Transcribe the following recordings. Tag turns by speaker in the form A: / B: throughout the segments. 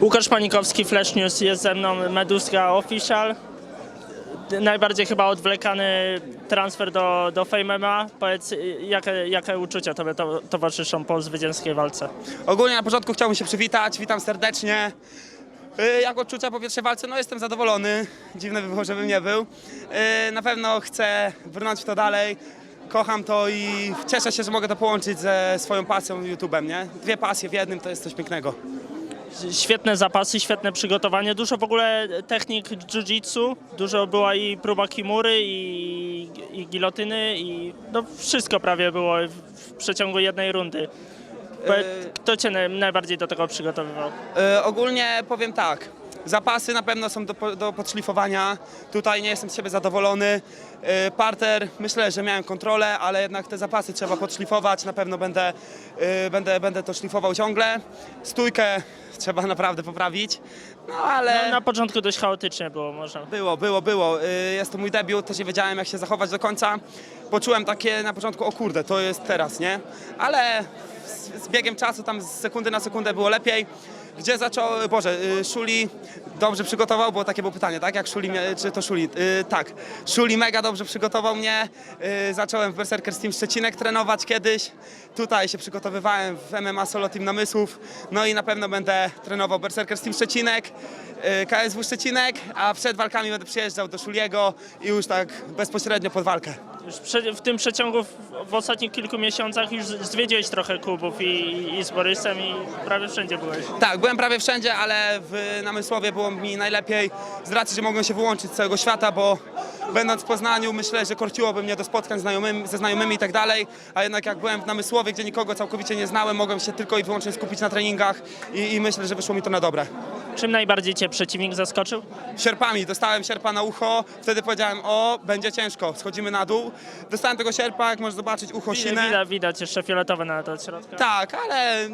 A: Łukasz Panikowski, Flash News, jest ze mną Meduska Official. Najbardziej chyba odwlekany transfer do, do Fame. Powiedz, jakie, jakie uczucia Tobie to, towarzyszą po zwycięskiej walce?
B: Ogólnie na początku chciałbym się przywitać, witam serdecznie. Y, Jak odczucia po pierwszej walce? No jestem zadowolony, dziwne by było, żebym nie był. Y, Na pewno chcę brnąć w to dalej, kocham to i cieszę się, że mogę to połączyć ze swoją pasją YouTube'em, nie? Dwie pasje w jednym to jest coś pięknego.
A: Świetne zapasy, świetne przygotowanie, dużo w ogóle technik jiu-jitsu, dużo była i próba kimury, i, i gilotyny, i no wszystko prawie było w, przeciągu jednej rundy. Powiedz, Kto Cię naj- najbardziej do tego przygotowywał?
B: Y, Ogólnie powiem tak. Zapasy na pewno są do, do podszlifowania. Tutaj nie jestem z siebie zadowolony. Y, Parter, myślę, że miałem kontrolę, ale jednak te zapasy trzeba podszlifować. Na pewno będę, y, będę, będę to szlifował ciągle. Stójkę trzeba naprawdę poprawić. No ale.
A: No, na początku dość chaotycznie było, można.
B: Było, było, było. Y, Jest to mój debiut, też nie wiedziałem jak się zachować do końca. Poczułem takie na początku, o kurde, to jest teraz, nie? Ale z, z biegiem czasu, tam z sekundy na sekundę było lepiej. Gdzie zaczął, Boże, y, Szuli dobrze przygotował, bo takie było pytanie, tak? Jak Szuli, czy to Szuli? Y, tak, Szuli mega dobrze przygotował mnie. Y, Zacząłem w Berserker Team Szczecinek trenować kiedyś. Tutaj się przygotowywałem w MMA Solo Team Namysłów. No i na pewno będę trenował Berserker Team Szczecinek, KSW Szczecinek, a przed walkami będę przyjeżdżał do Szuliego i już tak bezpośrednio pod walkę.
A: W tym przeciągu w, ostatnich kilku miesiącach już zwiedziłeś trochę klubów i, i z Borysem i prawie wszędzie byłeś.
B: Tak, byłem prawie wszędzie, ale w Namysłowie było mi najlepiej z racji, że mogłem się wyłączyć z całego świata, bo będąc w Poznaniu myślę, że korciłoby mnie do spotkań znajomym, ze znajomymi i tak dalej, a jednak jak byłem w Namysłowie, gdzie nikogo całkowicie nie znałem, mogłem się tylko i wyłącznie skupić na treningach i, i myślę, że wyszło mi to na dobre.
A: Czym najbardziej Cię przeciwnik zaskoczył?
B: Sierpami, dostałem sierpa na ucho, wtedy powiedziałem, o, będzie ciężko, schodzimy na dół. Dostałem tego sierpa, jak możesz zobaczyć, ucho sinę.
A: Widać, widać jeszcze fioletowe nawet od środka.
B: Tak, ale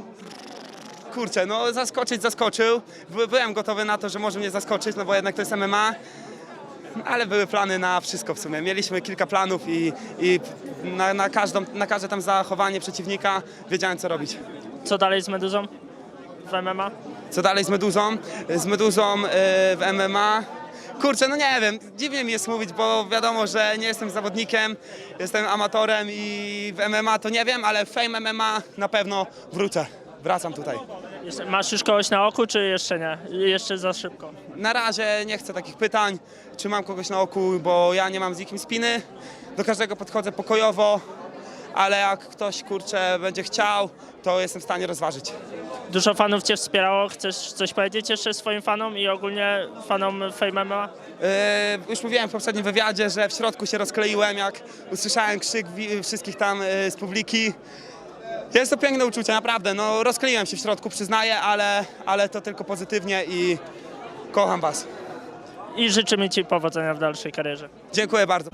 B: kurczę, no zaskoczyć zaskoczył. By- Byłem gotowy na to, że może mnie zaskoczyć, no bo jednak to jest MMA. Ale były plany na wszystko w sumie. Mieliśmy kilka planów i, i na, na, każdą, na każde tam zachowanie przeciwnika wiedziałem co robić.
A: Co dalej z Meduzą w MMA?
B: Co dalej z Meduzą? Z Meduzą y, w MMA. Kurczę, no nie wiem, dziwnie mi jest mówić, bo wiadomo, że nie jestem zawodnikiem, jestem amatorem i w MMA to nie wiem, ale w Fame MMA na pewno wrócę. Wracam tutaj.
A: Jeszcze, masz już kogoś na oku, czy jeszcze nie? Jeszcze za szybko.
B: Na razie nie chcę takich pytań, czy mam kogoś na oku, bo ja nie mam z nikim spiny. Do każdego podchodzę pokojowo, ale jak ktoś kurczę będzie chciał, to jestem w stanie rozważyć.
A: Dużo fanów Cię wspierało. Chcesz coś powiedzieć jeszcze swoim fanom i ogólnie fanom Fame MMA?
B: Yy, już mówiłem w poprzednim wywiadzie, że w środku się rozkleiłem, jak usłyszałem krzyk wi- wszystkich tam yy, z publiki. Jest to piękne uczucie, naprawdę. No, rozkleiłem się w środku, przyznaję, ale, ale to tylko pozytywnie i kocham Was.
A: I życzymy Ci powodzenia w dalszej karierze.
B: Dziękuję bardzo.